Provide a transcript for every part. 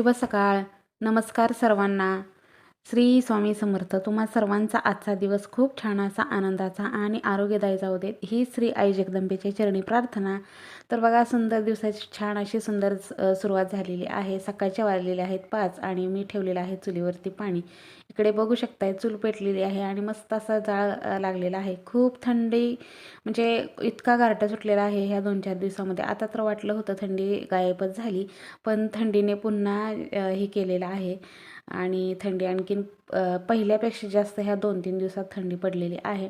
शुभ सकाळ. नमस्कार सर्वांना. श्री स्वामी समर्थ तुम्हा सर्वांचा आजचा दिवस खूप छान असा आनंदाचा आणि आरोग्यदायी जाऊ देत. ही श्री आई जगदंबेची चरणी प्रार्थना. तर बघा सुंदर दिवसाची छान अशी सुंदर सुरुवात झालेली आहे. सकाळच्या वाजलेल्या आहेत पाच आणि मी ठेवलेलं आहे चुलीवरती पाणी. इकडे बघू शकताय चूल पेटलेली आहे आणि मस्त असा जाळ लागलेला आहे. खूप थंडी म्हणजे इतका गारटा सुटलेला आहे ह्या दोन चार दिवसामध्ये. आता तर वाटलं होतं थंडी गायबच झाली पण थंडीने पुन्हा हे केलेलं आहे. आणि थंडी आणखीन पहिल्यापेक्षा जास्त ह्या दोन तीन दिवसात थंडी पडलेली आहे.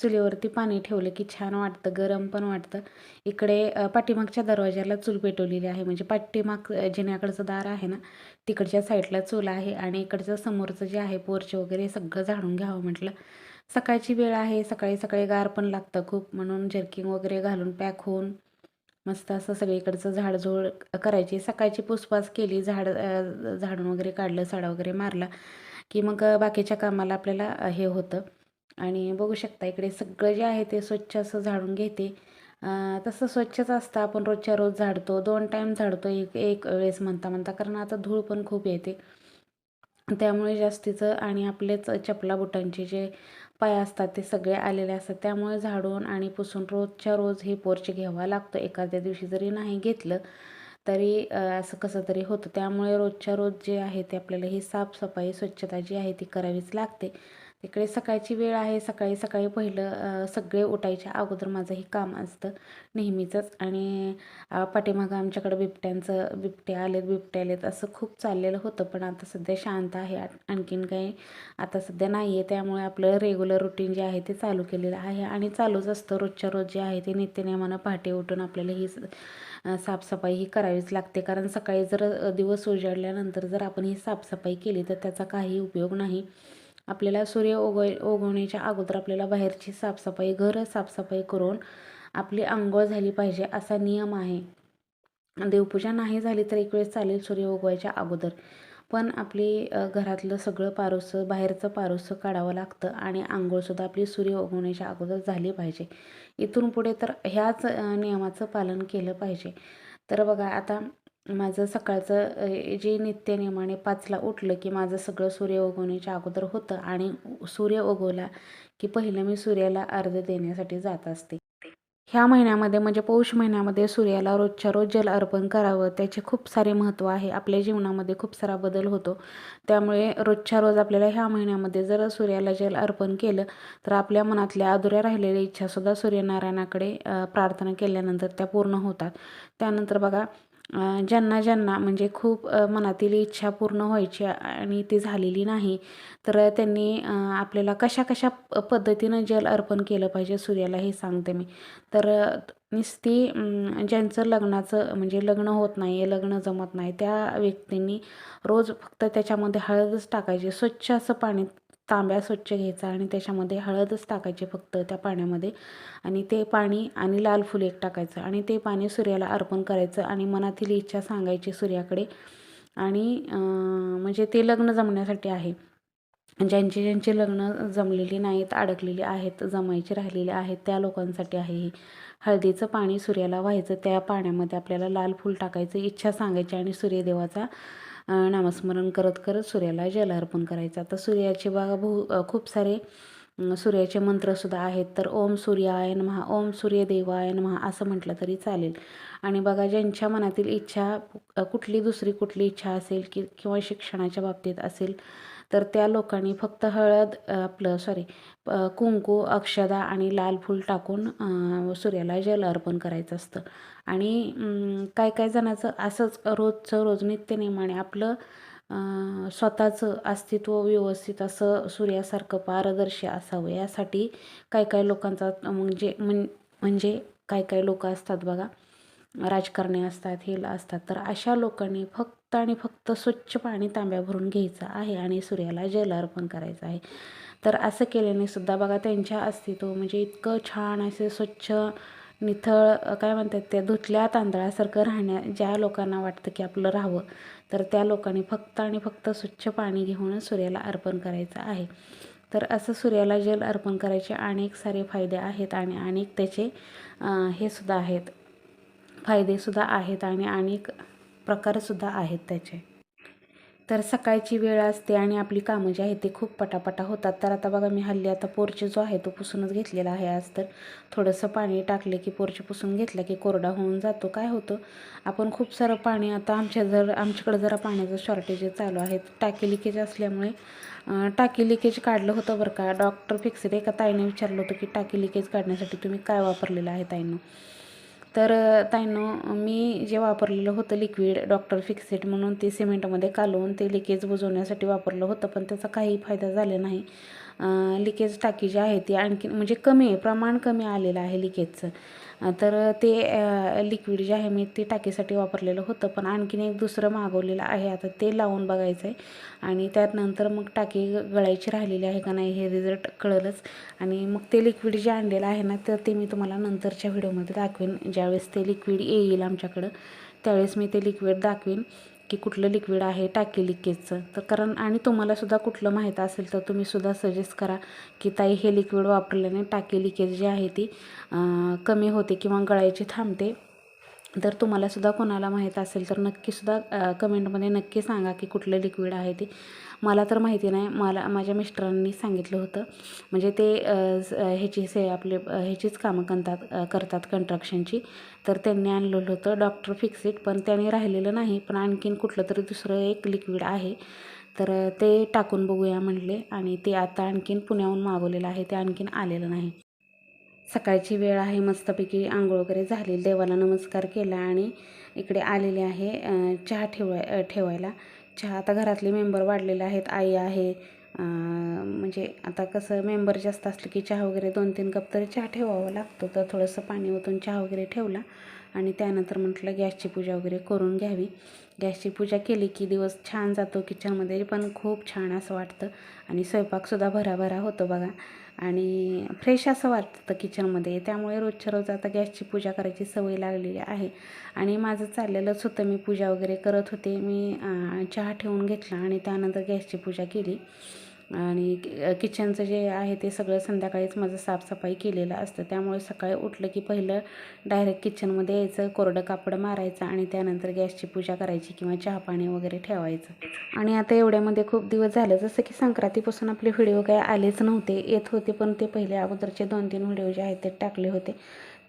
चुलीवरती पाणी ठेवलं की छान वाटतं गरम पण वाटतं. इकडे पाठीमागच्या दरवाजाला चूल पेटवलेली आहे. म्हणजे पाठीमाग जिन्याकडचं दार आहे ना तिकडच्या साईडला चूल आहे आणि इकडचं समोरचं जे आहे पोर्च वगैरे सगळं झाडून घ्यावं म्हटलं. सकाळची वेळ आहे सकाळी सकाळी गार पण लागतं खूप. म्हणून जर्किंग वगैरे घालून पॅक होऊन मस्त असं सगळीकडचं झाडझूड करायची. सकाळची पुसपास केली झाड झाडून वगैरे काढलं सडा वगैरे मारला की मग बाकीच्या कामाला आपल्याला हे होतं. आणि बघू शकता इकडे सगळं जे आहे ते स्वच्छ असं झाडून घेते. तसं स्वच्छच असतं. आपण रोजच्या रोज झाडतो. दोन टाईम झाडतो. एक एक वेळेस म्हणता म्हणता. कारण आता धूळ पण खूप येते. त्यामुळे जास्तीचं आणि आपलेच चपला बुटांचे जे पाय असतात ते सगळे आलेले असतात. त्यामुळे झाडून आणि पुसून रोजच्या रोज हे पोर्च घ्यावा लागतो. एखाद्या दिवशी जरी नाही घेतलं तरी असं कसं तरी होतं. त्यामुळे रोजच्या रोज जे आहे ते आपल्याला ही साफसफाई स्वच्छता जी आहे ती करावीच लागते. तिकडे सकाळची वेळ आहे. सकाळी सकाळी पहिलं सगळे उठायच्या अगोदर माझं हे काम असतं नेहमीचंच. आणि पाठीमागं आमच्याकडं बिबट्यांचं बिबटे आलेत बिबटे आलेत असं खूप चाललेलं होतं. पण आता सध्या शांत आहे. आ- आणखीन काही आता सध्या नाही आहे त्यामुळे आपलं रेग्युलर रुटीन जे आहे ते चालू केलेलं आहे. आणि चालूच असतं. रोजच्या रोज जे आहे ते नित्यनेमानं पहाटे उठून आपल्याला ही स- साफसफाई ही करावीच लागते. कारण सकाळी जर दिवस उजाडल्यानंतर जर आपण ही साफसफाई केली तर त्याचा काही उपयोग नाही. आपल्याला सूर्य उगव उगवण्याच्या अगोदर आपल्याला बाहेरची साफसफाई घर साफसफाई करून आपली आंघोळ झाली पाहिजे असा नियम आहे. देवपूजा नाही झाली तर एक वेळेस चालेल सूर्य उगवायच्या अगोदर. पण आपली घरातलं सगळं पारोसं बाहेरचं पारोसं काढावं लागतं आणि आंघोळसुद्धा आपली सूर्य उगवण्याच्या अगोदर झाली पाहिजे. इथून पुढे तर ह्याच नियमाचं पालन केलं पाहिजे. तर बघा आता माझं सकाळचं जे नित्यनियमाने पाचला उठलं की माझं सगळं सूर्य उगवण्याच्या अगोदर होतं आणि सूर्य उगवला की पहिलं मी सूर्याला अर्ध देण्यासाठी जात असते. ह्या महिन्यामध्ये म्हणजे पौष महिन्यामध्ये सूर्याला रोजच्या रोज जल अर्पण करावं त्याचे खूप सारे महत्त्व आहे. आपल्या जीवनामध्ये खूप सारा बदल होतो. त्यामुळे रोजच्या रोज आपल्याला ह्या महिन्यामध्ये जर सूर्याला जल अर्पण केलं तर आपल्या मनातल्या अधुऱ्या राहिलेल्या इच्छासुद्धा सूर्यनारायणाकडे प्रार्थना केल्यानंतर त्या पूर्ण होतात. त्यानंतर बघा ज्यांना ज्यांना म्हणजे खूप मनातील इच्छा पूर्ण व्हायची आणि ती झालेली नाही तर त्यांनी आपल्याला कशा कशा पद्धतीनं जल अर्पण केलं पाहिजे सूर्याला हे सांगते मी. तर नुसती ज्यांचं लग्नाचं म्हणजे लग्न होत नाही आहे लग्न जमत नाही त्या व्यक्तींनी रोज फक्त त्याच्यामध्ये हळदच टाकायची स्वच्छ असं पाणी तांब्या स्वच्छ घ्यायचा आणि त्याच्यामध्ये हळदच टाकायची फक्त त्या पाण्यामध्ये. आणि ते पाणी आणि लाल फुल एक टाकायचं आणि ते पाणी सूर्याला अर्पण करायचं आणि मनातील इच्छा सांगायची सूर्याकडे. आणि म्हणजे ते लग्न जमण्यासाठी आहे. ज्यांची ज्यांची लग्न जमलेली नाहीत अडकलेली आहेत जमायची राहिलेली आहेत त्या लोकांसाठी आहे ही. हळदीचं पाणी सूर्याला व्हायचं त्या पाण्यामध्ये आपल्याला लाल फूल टाकायचं इच्छा सांगायची आणि सूर्यदेवाचा नामस्मरण करत करत सूर्याला जल अर्पण करायचं. आता सूर्याचे बघा बहु खूप सारे सूर्याचे मंत्रसुद्धा आहेत. तर ओम सूर्याय महा ओम सूर्यदेवाय महा असं म्हटलं तरी चालेल. आणि बघा ज्यांच्या मनातील इच्छा कुठली दुसरी कुठली इच्छा असेल की किंवा शिक्षणाच्या बाबतीत असेल तर त्या लोकांनी फक्त हळद आपलं सॉरी कुंकू अक्षदा आणि लाल फूल टाकून सूर्याला जल अर्पण करायचं असतं. आणि काय काय जणाचं असंच रोजचं रोज नित्यनियमाने आपलं स्वतःचं अस्तित्व व्यवस्थित असं सूर्यासारखं पारदर्शी असावं. यासाठी काय काय लोकांचा म्हणजे म्हणजे काय काय लोक असतात बघा राजकारणी असतात हे असतात. तर अशा लोकांनी फक्त आणि फक्त स्वच्छ पाणी तांब्या भरून घ्यायचं आहे आणि सूर्याला जल अर्पण करायचं आहे. तर असं केल्याने सुद्धा बघा त्यांच्या अस्तित्व म्हणजे इतकं छान असे स्वच्छ निथळ काय म्हणतात त्या धुतल्या तांदळासारखं राहण्या ज्या लोकांना वाटतं की आपलं राहावं. तर त्या लोकांनी फक्त आणि फक्त स्वच्छ पाणी घेऊनच सूर्याला अर्पण करायचं आहे. तर असं सूर्याला जल अर्पण करायचे अनेक सारे फायदे आहेत आणि अनेक त्याचे हे सुद्धा आहेत. फायदेसुद्धा आहेत आणि अनेक प्रकारसुद्धा आहेत त्याचे. तर सकाळची वेळ असते आणि आपली कामं जी आहेत ते खूप पटापटा होतात. तर आता बघा मी हल्ली आता पोर्च जो आहे तो पुसूनच घेतलेला आहे आज. तर थोडंसं पाणी टाकले की पोर्च पुसून घेतला की कोरडा होऊन जातो. काय होतं? आपण खूप सारं पाणी आता आमच्या जर आमच्याकडे जरा पाण्याचं शॉर्टेज चालू आहे. टाकी लिकेज असल्यामुळे टाकी लिकेज काढलं होतं बरं का. डॉक्टर फिक्सेड एका ताईने विचारलं होतं की टाकी लिकेज काढण्यासाठी तुम्ही काय वापरलेलं आहे ताईनं? तर ताईनो ताईनं मी जे वापरलेलं होतं लिक्विड डॉक्टर फिक्सेट म्हणून ते सिमेंटमध्ये कालवून ते लिकेज बुजवण्यासाठी वापरलं होतं पण त्याचा काही फायदा झाला नाही. लिकेज टाकी जी आहे ती आणखी म्हणजे कमी आहे प्रमाण कमी आलेलं आहे लिकेजचं. तर ते लिक्विड जे आहे मी ते टाकीसाठी वापरलेलं होतं पण आणखीन एक दुसरं मागवलेलं आहे. आता ते लावून बघायचं आहे आणि त्यानंतर मग टाकी गळायची राहिलेली आहे का नाही हे रिझल्ट कळलंच. आणि मग ते लिक्विड जे आणलेलं आहे ना तर ते मी तुम्हाला नंतरच्या व्हिडिओमध्ये दाखवेन. ज्यावेळेस ते लिक्विड येईल आमच्याकडं त्यावेळेस मी ते लिक्विड दाखवीन. की कुठलं लिक्विड आहे टाकी लिकेजचं तर कारण आणि तुम्हालासुद्धा कुठलं माहीत असेल तर तुम्हीसुद्धा सजेस्ट करा की ताई हे लिक्विड वापरल्याने टाकी लिकेज जी आहे ती कमी होते किंवा गळायची थांबते. तर तुम्हालासुद्धा कोणाला माहीत असेल तर नक्कीसुद्धा कमेंटमध्ये नक्की सांगा की कुठलं लिक्विड आहे ते. मला तर माहिती नाही. मला माझ्या मिस्टरांनी सांगितलं होतं. म्हणजे ते स- ह्याची से आपले ह्याचीच कामं करतात करतात कंट्रक्शनची तर त्यांनी आणलेलं होतं. डॉक्टर फिक्सिट पण त्याने राहिलेलं नाही. पण आणखीन कुठलं तरी दुसरं एक लिक्विड आहे. तर ते टाकून बघूया म्हटले आणि ते आता आणखीन पुण्याहून मागवलेलं आहे. ते आणखीन आलेलं नाही. सकाळची वेळ आहे मस्तपैकी आंघोळ वगैरे झाली देवाला नमस्कार केला आणि इकडे आलेले आहे चहा ठेवाय ठेवायला. चहा आता घरातले मेंबर वाढलेले आहेत. आई आहे म्हणजे आता कसं मेंबर जास्त असलं की चहा वगैरे दोन तीन कप तरी चहा ठेवावा लागतो. तर थोडंसं पाणी ओतून चहा वगैरे ठेवला आणि त्यानंतर म्हटलं गॅसची पूजा वगैरे करून घ्यावी. गॅसची पूजा केली की दिवस छान जातो किचनमध्ये पण खूप छान असं वाटतं. आणि स्वयंपाकसुद्धा भराभरा होतो बघा. आणि फ्रेश असं वाटतं किचनमध्ये त्यामुळे रोजच्या रोज आता गॅसची पूजा करायची सवय लागलेली आहे. आणि माझं चाललेलंच होतं मी पूजा वगैरे करत होते. मी चहा ठेवून घेतला आणि त्यानंतर गॅसची पूजा केली. आणि किचनचं जे आहे ते सगळं संध्याकाळीच माझं साफसफाई केलेलं असतं. त्यामुळे सकाळी उठलं की पहिलं डायरेक्ट किचनमध्ये यायचं कोरडं कापड मारायचं आणि त्यानंतर गॅसची पूजा करायची किंवा चहा पाणी वगैरे ठेवायचं. आणि आता एवढ्यामध्ये खूप दिवस झालं जसं की संक्रांतीपासून आपले व्हिडिओ काही आलेच नव्हते येत होते पण ते पहिले अगोदरचे दोन तीन व्हिडिओ जे आहेत ते टाकले होते.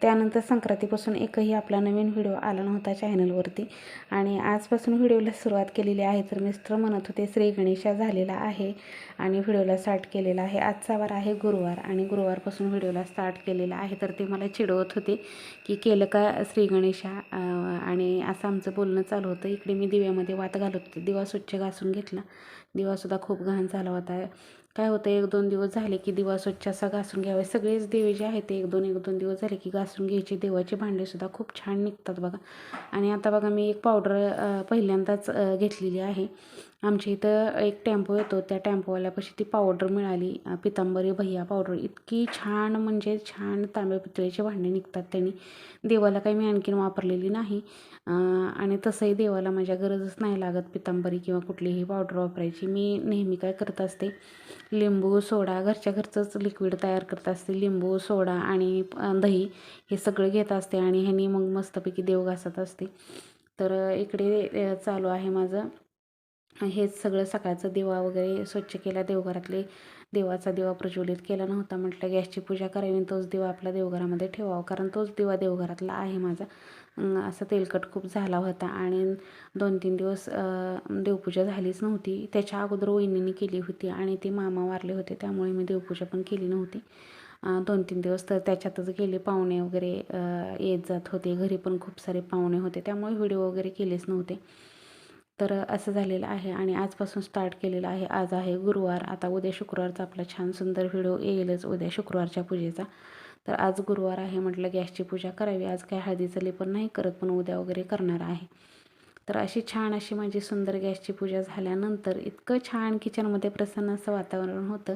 त्यानंतर संक्रांतीपासून एकही आपला नवीन व्हिडिओ आला नव्हता चॅनलवरती. आणि आजपासून व्हिडिओला सुरुवात केलेली आहे तर मिस्टर म्हणत होते श्री गणेशा झालेला आहे आणि व्हिडिओला स्टार्ट केलेला आहे. आजचा वार आहे गुरुवार आणि गुरुवारपासून व्हिडिओला स्टार्ट केलेला आहे. तर ते मला चिडवत होते की केलं का श्री गणेशा? आणि असं आमचं बोलणं चालू होतं. इकडे मी दिव्यामध्ये वात घालत होते. दिवा स्वच्छ घासून घेतला. दिवासुद्धा खूप घाण झाला होता. काय होतं एक दोन दिवस झाले की दिवा स्वच्छ असा घासून घ्यावे. सगळेच दिवे जे आहेत ते एक दोन एक दोन दिवस झाले की घासून घ्यायचे. देवाचे भांडेसुद्धा खूप छान निघतात बघा. आणि आता बघा मी एक पावडर पहिल्यांदाच घेतलेली आहे. आमच्या इथं एक टेम्पो येतो. त्या टेम्पोवाल्यापाशी ती पावडर मिळाली. पितांबरी भैया पावडर इतकी छान म्हणजे छान तांबे पितळेचे भांडे निघतात त्यांनी. देवाला काही मी आणखीन वापरलेली नाही. आणि तसंही देवाला माझ्या गरजच नाही लागत पितांबरी किंवा कुठलीही पावडर वापरायची. मी नेहमी काय करत असते लिंबू सोडा घरच्या घरचंच लिक्विड तयार करत असते. लिंबू सोडा आणि दही हे सगळं घेत असते आणि ह्यानी मग मस्तपैकी देव घासत असते. तर इकडे चालू आहे माझं. हेच सगळं सकाळचं दिवा वगैरे स्वच्छ केला देवघरातले देवाचा दिवा प्रज्वलित केला नव्हता. म्हटलं गॅसची पूजा करावी तोच दिवा आपला देवघरामध्ये ठेवावा. कारण तोच दिवा देवघरातला आहे माझा. असा तेलकट खूप झाला होता. आणि दोन तीन दिवस देवपूजा झालीच नव्हती. त्याच्या अगोदर वहिनीने केली होती आणि ते मामा वारले होते. त्यामुळे मी देवपूजा पण केली नव्हती. दोन तीन दिवस तर त्याच्यातच गेले. पाहुणे वगैरे येत जात होते. घरी पण खूप सारे पाहुणे होते. त्यामुळे व्हिडिओ वगैरे केलेच नव्हते. तर असं झालेलं आहे आणि आजपासून स्टार्ट केलेलं आहे. आज आहे गुरुवार. आता उद्या शुक्रवारचा आपला छान सुंदर व्हिडिओ येईलच उद्या शुक्रवारच्या पूजेचा. तर आज गुरुवार आहे म्हटलं गॅसची पूजा करावी. आज काय हळदीचं लेपन नाही करत पण उद्या वगैरे करणार आहे. तर अशी छान अशी माझी सुंदर गॅसची पूजा झाल्यानंतर इतकं छान किचनमध्ये प्रसन्न असं वातावरण होतं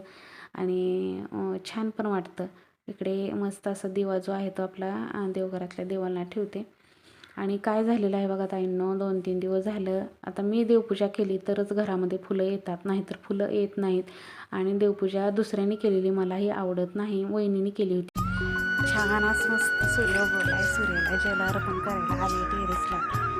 आणि छान पण वाटतं. इकडे मस्त असा दिवा जो आहे तो आपला देवघरातल्या देवाला ठेवते. आणि काय झालेलं आहे बघा ताईंनो दोन तीन दिवस झालं. आता मी देवपूजा केली तरच घरामध्ये फुलं येतात नाहीतर फुलं येत नाहीत. आणि देवपूजा दुसऱ्याने केलेली मलाही आवडत नाही वहिनीने केली होती. छान असं मस्त सूर्य बोलाय सूर्याला जल अर्पण करायला आले टेरेसला.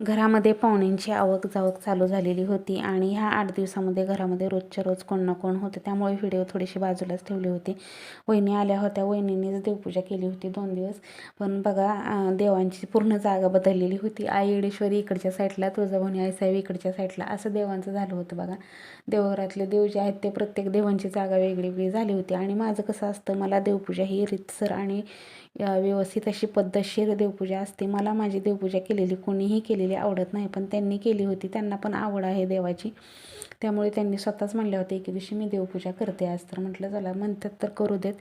घरामध्ये पाहुण्यांची आवक जावक चालू झालेली होती आणि ह्या आठ दिवसामध्ये घरामध्ये रोजच्या रोज कोण ना कोण होतं. त्यामुळे व्हिडिओ थोडीशी बाजूलाच ठेवली होती. वहिनी आल्या होत्या. वहिनीनेच देवपूजा केली होती दोन दिवस. पण बघा देवांची पूर्ण जागा बदललेली होती. आई येडेश्वरी इकडच्या साईडला तुळजाभवानी आईसाहेब इकडच्या साईडला. असं देवांचं झालं होतं बघा. देवघरातले देव जे आहेत ते प्रत्येक देवांची जागा वेगळी वेगळी झाली होती. आणि माझं कसं असतं मला देवपूजा ही रितसर आणि व्यवस्थित अशी पद्धतशीर देवपूजा असते. मला माझी देवपूजा केलेली कोणीही केलेली आवडत नाही पण त्यांनी केली होती. त्यांना पण आवड आहे देवाची. त्यामुळे त्यांनी स्वतःच म्हणले होते एके दिवशी मी देवपूजा करते आज. तर म्हटलं चला म्हणतात तर करू देत.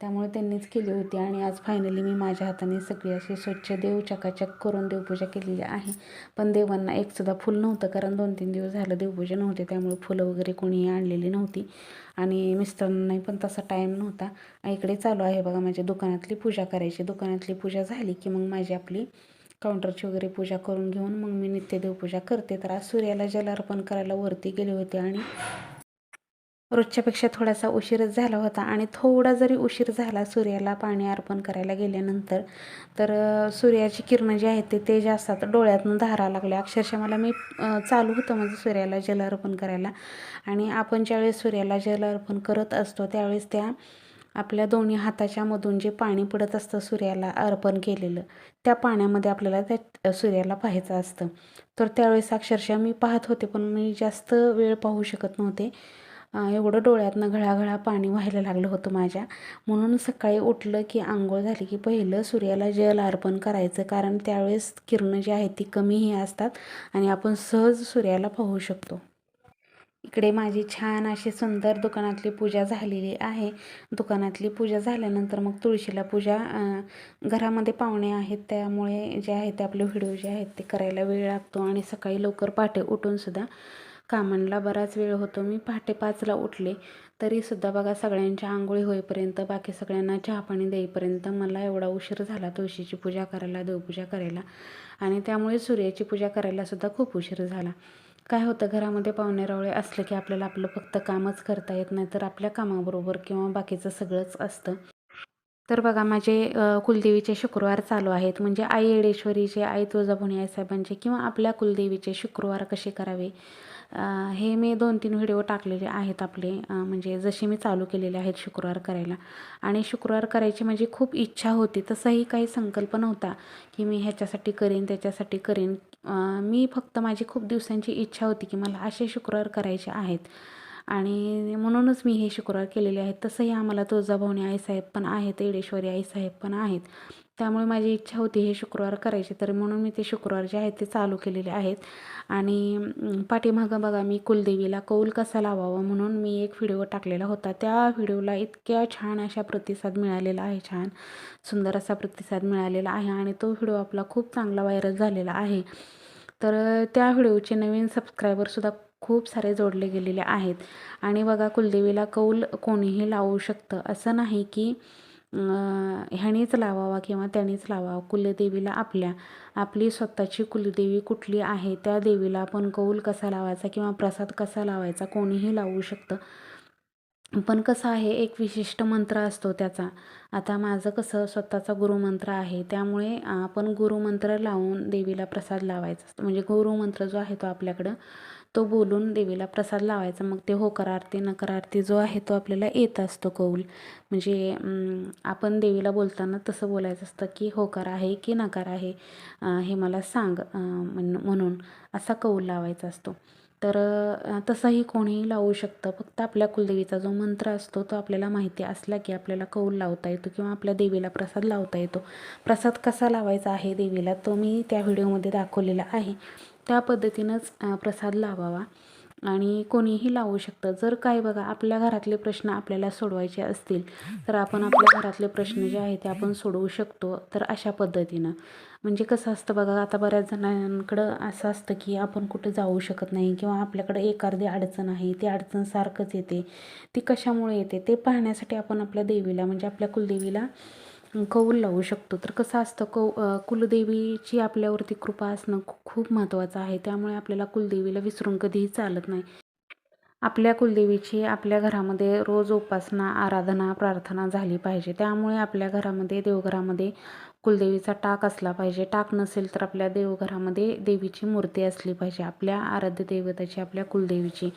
त्यामुळे त्यांनीच केली होती आणि आज फायनली मी माझ्या हाताने सगळी अशी स्वच्छ देव चकाचक करून देवपूजा केलेली आहे. पण देवांना एकसुद्धा फुल नव्हतं कारण दोन तीन दिवस झालं देवपूजा नव्हते त्यामुळे फुलं वगैरे कोणीही आणलेली नव्हती. आणि मिस्टरांनाही पण तसा टाईम नव्हता. इकडे चालू आहे बघा माझ्या दुकानातली पूजा करायची. दुकानातली पूजा झाली की मग माझी आपली काउंटरची वगैरे पूजा करून घेऊन मग मी नित्यदेवपूजा करते. तर आज सूर्याला जल अर्पण करायला वरती गेले होते आणि रोजच्यापेक्षा थोडासा उशीरच झाला होता आणि थोडा जरी उशीर झाला सूर्याला पाणी अर्पण करायला गेल्यानंतर तर सूर्याची किरणं जी आहेत ते तेज असतात. डोळ्यातून धारा लागल्या. अक्षरशः मला मी चालू होतं माझं सूर्याला जल अर्पण करायला. आणि आपण ज्यावेळेस सूर्याला जल अर्पण करत असतो त्यावेळेस त्या आपल्या दोन्ही हाताच्या मधून जे पाणी पडत असतं सूर्याला अर्पण केलेलं त्या पाण्यामध्ये आपल्याला त्या सूर्याला पाहायचं असतं. तर त्यावेळेस अक्षरशः मी पाहत होते पण मी जास्त वेळ पाहू शकत नव्हते. एवढं डोळ्यातनं घळाघळा पाणी व्हायला लागलं होतं माझ्या. म्हणून सकाळी उठलं की आंघोळ झाली की पहिलं सूर्याला जल अर्पण करायचं कारण त्यावेळेस किरणं जी आहेत ती कमीही असतात आणि आपण सहज सूर्याला पाहू शकतो. इकडे माझी छान अशी सुंदर दुकानातली पूजा झालेली आहे. दुकानातली पूजा झाल्यानंतर मग तुळशीला पूजा घरामध्ये पाहुणे आहेत. त्यामुळे जे आहे ते आपले व्हिडिओ जे आहेत ते करायला वेळ लागतो आणि सकाळी लवकर पहाटे उठूनसुद्धा कामांना बराच वेळ होतो. मी पहाटे पाचला उठले. तरीसुद्धा बघा सगळ्यांच्या आंघोळी होईपर्यंत बाकी सगळ्यांना चहा पाणी देईपर्यंत मला एवढा उशीर झाला तुळशीची पूजा करायला देवपूजा करायला. आणि त्यामुळे सूर्याची पूजा करायलासुद्धा खूप उशीर झाला. काय होतं घरामध्ये पाहुणे रावळे असलं की आपल्याला आपलं फक्त कामच करता येत नाही तर आपल्या कामाबरोबर किंवा बाकीचं सगळंच असतं. तर बघा माझे कुलदेवीचे शुक्रवार चालू आहेत. म्हणजे आई येडेश्वरीचे आई तुळजाभवानी आई साहेबांचे किंवा आपल्या कुलदेवीचे शुक्रवार कसे करावे? हे मी दोन तीन व्हिडिओ टाकलेले आहेत आपले. म्हणजे जसे मी चालू केलेले आहेत शुक्रवार करायला. आणि शुक्रवार करायची माझी खूप इच्छा होती. तसाही काही संकल्प नव्हता की मी ह्याच्यासाठी करेन त्याच्यासाठी करेन. मी फक्त माझी खूप दिवसांची इच्छा होती की मला असे शुक्रवार करायचे आहेत. आणि म्हणूनच मी हे शुक्रवार केलेले आहेत. तसंही आम्हाला तुळजाभवानी आईसाहेब पण आहेत येडेश्वरी आईसाहेब पण आहेत. त्यामुळे माझी इच्छा होती हे शुक्रवार करायचे तर म्हणून मी ते शुक्रवार जे आहेत ते चालू केलेले आहेत. आणि पाठीमागं बघा मी कुलदेवीला कौल कसा लावावा म्हणून मी एक व्हिडिओ टाकलेला होता. त्या व्हिडिओला इतक्या छान अशा प्रतिसाद मिळालेला आहे छान सुंदर असा प्रतिसाद मिळालेला आहे आणि तो व्हिडिओ आपला खूप चांगला व्हायरल झालेला आहे. तर त्या व्हिडिओचे नवीन सबस्क्रायबरसुद्धा खूप सारे जोडले गेलेले आहेत. आणि बघा कुलदेवीला कौल कोणीही लावू शकतं. असं नाही की ह्यानेच लावावा किंवा त्यानेच लावावा. कुलदेवीला आपल्या आपली स्वतःची कुलदेवी कुठली आहे त्या देवीला आपण कौल कसा लावायचा किंवा प्रसाद कसा लावायचा कोणीही लावू शकतं. पण कसं आहे एक विशिष्ट मंत्र असतो त्याचा. आता माझं कसं स्वतःचा गुरुमंत्र आहे. त्यामुळे आपण गुरुमंत्र लावून देवीला प्रसाद लावायचा असतो. म्हणजे गुरुमंत्र जो आहे तो आपल्याकडं. तो बोलून देवीला प्रसाद लावायचा. मग ते होकार आरती नकार आरती जो आहे तो आपल्याला येत असतो कौल. म्हणजे आपण देवीला बोलताना तसं बोलायचं असतं की होकार आहे की नकार आहे हे मला सांग म्हण- म्हणून असा कौल लावायचा असतो. तर तसंही कोणीही लावू शकतं. फक्त आपल्या कुलदेवीचा जो मंत्र असतो तो आपल्याला माहिती असला की आपल्याला कौल लावता येतो किंवा आपल्या देवीला प्रसाद लावता येतो. प्रसाद कसा लावायचा आहे देवीला तो मी त्या व्हिडिओमध्ये दाखवलेला आहे. त्या पद्धतीनंच प्रसाद लावावा. आणि कोणीही लावू शकतं. जर काय बघा आपल्या घरातले प्रश्न आपल्याला सोडवायचे असतील तर आपण आपल्या घरातले प्रश्न जे आहेत ते आपण सोडवू शकतो तर अशा पद्धतीनं. म्हणजे कसं असतं बघा आता बऱ्याच जणांकडं असं असतं की आपण कुठं जाऊ शकत नाही किंवा आपल्याकडं एखादी अडचण आहे ती अडचण सारखंच येते. ती कशामुळे येते? ते पाहण्यासाठी आपण आपल्या देवीला म्हणजे आपल्या कुलदेवीला कौल लावू शकतो. तर कसं असतं कौ कुलदेवीची आपल्यावरती कृपा असणं खूप महत्त्वाचं आहे. त्यामुळे आपल्याला कुलदेवीला विसरून कधीही चालत नाही. आपल्या कुलदेवीची आपल्या घरामध्ये रोज उपासना आराधना प्रार्थना झाली पाहिजे. त्यामुळे आपल्या घरामध्ये देवघरामध्ये कुलदेवीचा टाक असला पाहिजे. टाक नसेल तर आपल्या देवघरामध्ये देवीची मूर्ती असली पाहिजे. आपल्या आराध्य देवताची आपल्या कुलदेवीची.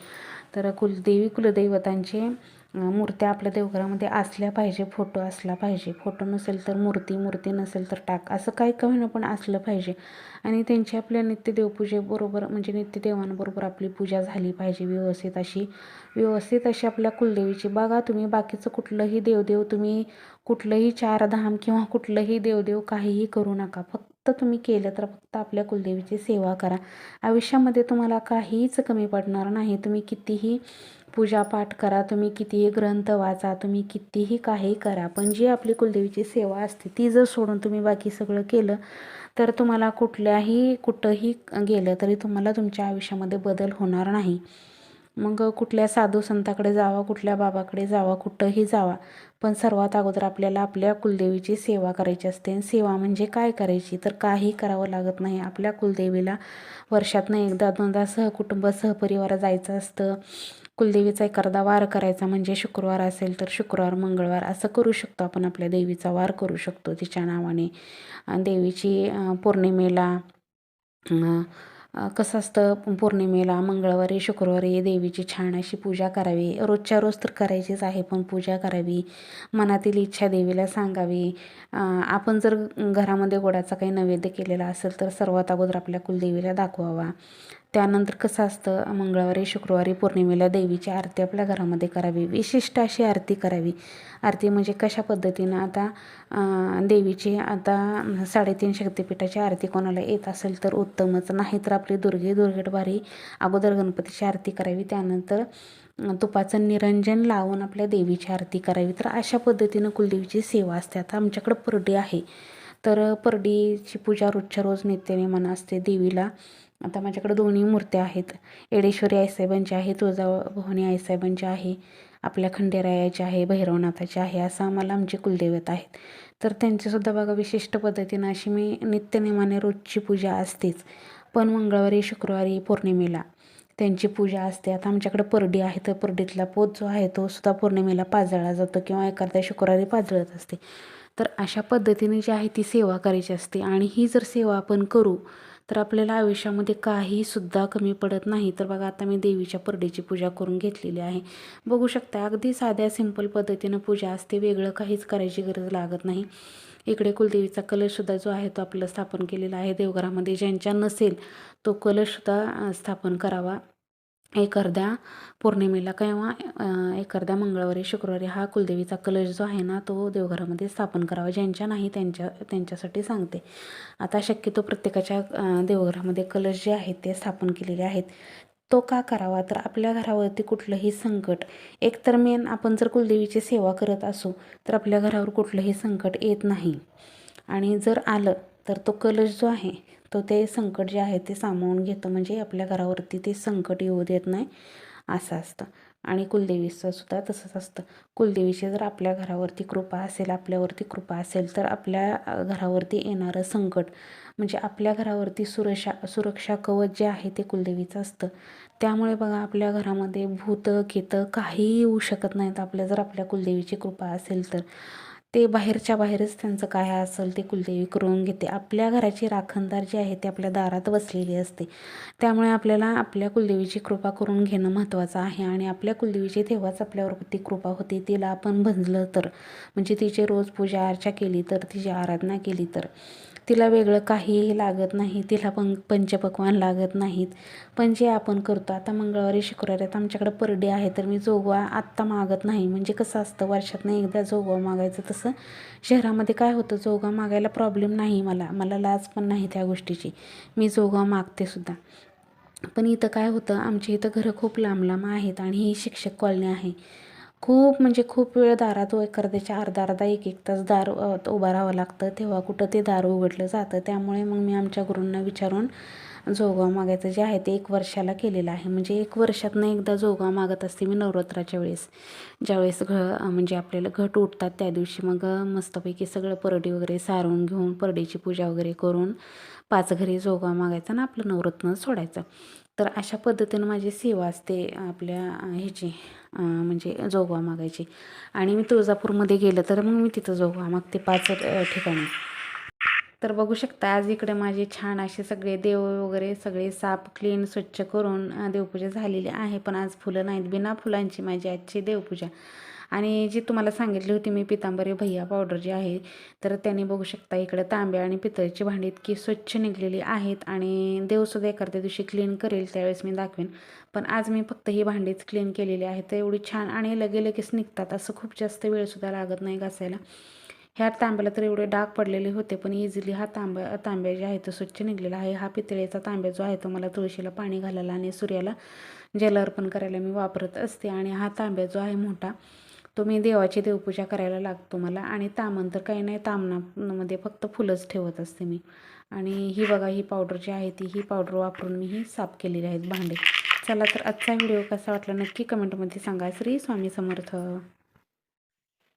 तर कुलदेवी कुलदैवतांचे मूर्त्या आपल्या देवघरामध्ये असल्या पाहिजे फोटो असला पाहिजे. फोटो नसेल तर मूर्ती मूर्ती नसेल तर टाक. असं काही का होईना पण असलं पाहिजे. आणि त्यांची आपल्या नित्यदेवपूजेबरोबर म्हणजे नित्यदेवांबरोबर आपली पूजा झाली पाहिजे व्यवस्थित अशी. व्यवस्थित अशी आपल्या कुलदेवीची. बघा तुम्ही बाकीचं कुठलंही देवदेव तुम्ही कुठलंही चारधाम किंवा कुठलंही देवदेव काहीही करू नका. फक्त तुम्ही केलं तर फक्त आपल्या कुलदेवीची सेवा करा. आयुष्यामध्ये तुम्हाला काहीच कमी पडणार नाही. तुम्ही कितीही पूजापाठ करा तुम्ही कितीही ग्रंथ वाचा तुम्ही कितीही काही करा पण जी आपली कुलदेवीची सेवा असते ती जर सोडून तुम्ही बाकी सगळं केलं तर तुम्हाला कुठल्याही कुठंही गेलं तरी तुम्हाला तुमच्या आयुष्यामध्ये बदल होणार नाही. मग कुठल्या साधू संताकडे जावा कुठल्या बाबाकडे जावा कुठंही जावा पण सर्वात अगोदर आपल्याला आपल्या कुलदेवीची सेवा करायची असते. आणि सेवा म्हणजे काय करायची? तर काही करावं लागत नाही. आपल्या कुलदेवीला वर्षातनं एकदा दोनदा सहकुटुंब सहपरिवार जायचं असतं. कुलदेवीचा एखादा वार करायचा म्हणजे शुक्रवार असेल तर शुक्रवार मंगळवार असं करू शकतो आपण. आपल्या देवीचा वार करू शकतो तिच्या नावाने. देवीची पौर्णिमेला कसं असतं? पौर्णिमेला मंगळवारी शुक्रवारी देवीची छान अशी पूजा करावी. रोजच्या रोज तर करायचीच आहे पण पूजा करावी. मनातील इच्छा देवीला सांगावी. आपण जर घरामध्ये गोडाचा काही नैवेद्य केलेला असेल तर सर्वात अगोदर आपल्या कुलदेवीला दाखवावा. त्यानंतर कसं असतं मंगळवारी शुक्रवारी पौर्णिमेला देवीची आरती आपल्या घरामध्ये करावी. विशिष्ट अशी आरती करावी. आरती म्हणजे कशा पद्धतीनं आता देवीची आता साडेतीन शक्तिपीठाची आरती कोणाला येत असेल तर उत्तमच. नाही तर आपली दुर्गे दुर्गटबारी अगोदर गणपतीची आरती करावी त्यानंतर तुपाचं निरंजन लावून आपल्या देवीची आरती करावी. तर अशा पद्धतीनं कुलदेवीची सेवा असते. आता आमच्याकडं परडी आहे. तर परडीची पूजा रोजच्या रोज नित्यनेमानं असते. देवीला आता माझ्याकडे दोन्ही मूर्त्या आहेत. येडेश्वरी आईसाहेबांची आहे तुळजाभवानी आईसाहेबांची आहे आपल्या खंडेरायाची आहे भैरवनाथाची आहे असं आम्हाला आमचे कुलदैवत आहेत. तर त्यांचीसुद्धा बघा विशिष्ट पद्धतीनं अशी मी नित्यनेमाने रोजची पूजा असतेच. पण मंगळवारी शुक्रवारी पौर्णिमेला त्यांची पूजा असते. आता आमच्याकडे परडी आहे तर परडीतला पोत जो आहे तो सुद्धा पौर्णिमेला पाजळला जातो किंवा एखाद्या शुक्रवारी पाजळत असते. तर अशा पद्धतीने जी आहे ती सेवा करायची असते. आणि ही जर सेवा आपण करू तर आपल्याला आयुष्यामध्ये काहीसुद्धा कमी पडत नाही. तर बघा आता मी देवीच्या परडीची पूजा करून घेतलेली आहे. बघू शकता अगदी साध्या सिंपल पद्धतीनं पूजा असते. वेगळं काहीच करायची गरज लागत नाही. इकडे कुलदेवीचा कलशसुद्धा जो आहे तो आपलं स्थापन केलेला आहे. देवघरामध्ये ज्यांच्या नसेल तो कलशसुद्धा स्थापन करावा. एक अर्ध्या पौर्णिमेला किंवा एक अर्ध्या मंगळवारी शुक्रवारी हा कुलदेवीचा कलश जो आहे ना तो देवघरामध्ये स्थापन करावा. ज्यांच्या नाही त्यांच्या त्यांच्यासाठी सांगते. आता शक्यतो प्रत्येकाच्या देवघरामध्ये कलश जे आहेत ते स्थापन केलेले आहेत. तो का करावा? तर आपल्या घरावरती कुठलंही संकट एकतर मेन आपण जर कुलदेवीची सेवा करत असू तर आपल्या घरावर कुठलंही संकट येत नाही. आणि जर आलं तर तो कलश जो आहे तो ते संकट जे आहे ते सामावून घेतं म्हणजे आपल्या घरावरती ते संकट येऊ देत नाही असं असतं. आणि कुलदेवीचं सुद्धा तसंच असतं. कुलदेवीची जर आपल्या घरावरती कृपा असेल आपल्यावरती कृपा असेल तर आपल्या घरावरती येणारं संकट म्हणजे आपल्या घरावरती सुरक्षा सुरक्षा कवच जे आहे ते कुलदेवीचं असतं. त्यामुळे बघा आपल्या घरामध्ये भूत केतं काहीही येऊ शकत नाहीत आपल्या जर आपल्या कुलदेवीची कृपा असेल तर. ते बाहेरच्या बाहेरच त्यांचं काय असेल ते कुलदेवी करून घेते. आपल्या घराची राखणदार जी आहे ती आपल्या दारात बसलेली असते. त्यामुळे आपल्याला आपल्या कुलदेवीची कृपा करून घेणं महत्त्वाचं आहे आणि आपल्या कुलदेवीची तेव्हाच आपल्यावरती कृपा होते तिला आपण भजलं तर. म्हणजे तिची रोज पूजा अर्चा केली तर तिची आराधना केली तर. तिला वेगळं काहीही लागत नाही. तिला पण पंचपक्वान लागत नाहीत. पण जे आपण करतो आता मंगळवारी शुक्रवारी आता आमच्याकडे परडे आहे तर मी जोगवा आत्ता मागत नाही. म्हणजे कसं असतं वर्षातनं एकदा जोगवा मागायचं. तसं शहरामध्ये काय होतं जोगवा मागायला प्रॉब्लेम नाही मला. मला लाज पण नाही त्या गोष्टीची. मी जोगवा मागते सुद्धा. पण इथं काय होतं आमच्या इथं घरं खूप लांब लांब आहेत आणि ही शिक्षक कॉलनी आहे. खूप म्हणजे खूप वेळ दारात व अर्ध्याच्या अर्धा अर्धा एक एक तास दार उभं राहावं लागतं. तेव्हा कुठं ते दार उघडलं जातं. त्यामुळे मग मी आमच्या गुरूंना विचारून जोगा मागायचं जे आहे ते एक वर्षाला केलेलं आहे. म्हणजे एक वर्षातनं एकदा जोगा मागत असते मी नवरात्राच्या वेळेस. ज्यावेळेस घ म्हणजे आपल्याला घट उठतात त्या दिवशी मग मस्तपैकी सगळं परडी वगैरे सारून घेऊन परडीची पूजा वगैरे करून पाच घरी जोगा मागायचा आणि आपलं नवरत्न सोडायचं. तर अशा पद्धतीनं माझी सेवा असते आपल्या ह्याची म्हणजे जोगवा मागायची. आणि मी तुळजापूरमध्ये गेलं तर मग मी तिथं जोगवा मागते पाच ठिकाणी. तर बघू शकता आज इकडे माझे छान असे सगळे देव वगैरे सगळे साफ क्लीन स्वच्छ करून देवपूजा झालेली आहे. पण आज फुलं नाहीत बिना फुलांची माझी आजची देवपूजा. आणि जी तुम्हाला सांगितली होती मी पितांबरी भैया पावडर जी आहे तर त्यांनी बघू शकता इकडे तांब्या आणि पितळीची भांडी इतकी स्वच्छ निघलेली आहेत आणि देवसुद्धा एखाद्या दिवशी क्लीन करेल त्यावेळेस मी दाखवेन. पण आज मी फक्त ही भांडीच क्लीन केलेली आहेत तर एवढी छान आणि लगे लगेच निघतात असं खूप जास्त वेळसुद्धा लागत नाही घासायला. ह्या तांब्याला तर एवढे डाग पडलेले होते पण इझिली हा तांब्या तांब्या जे आहे तो स्वच्छ निघलेला आहे. हा पितळेचा तांब्या जो आहे तो मला तुळशीला पाणी घालायला आणि सूर्याला जल अर्पण करायला मी वापरत असते आणि हा तांब्या जो आहे मोठा तो मी देवाची देवपूजा करायला लागतो मला. आणि तामण तर काही नाही तामणामध्ये फक्त फुलंच ठेवत असते मी. आणि ही बघा ही पावडर जी आहे ती ही पावडर वापरून मी ही साफ केलेली आहेत भांडे. चला तर आजचा व्हिडिओ कसा वाटला नक्की कमेंटमध्ये सांगा. श्री स्वामी समर्थ.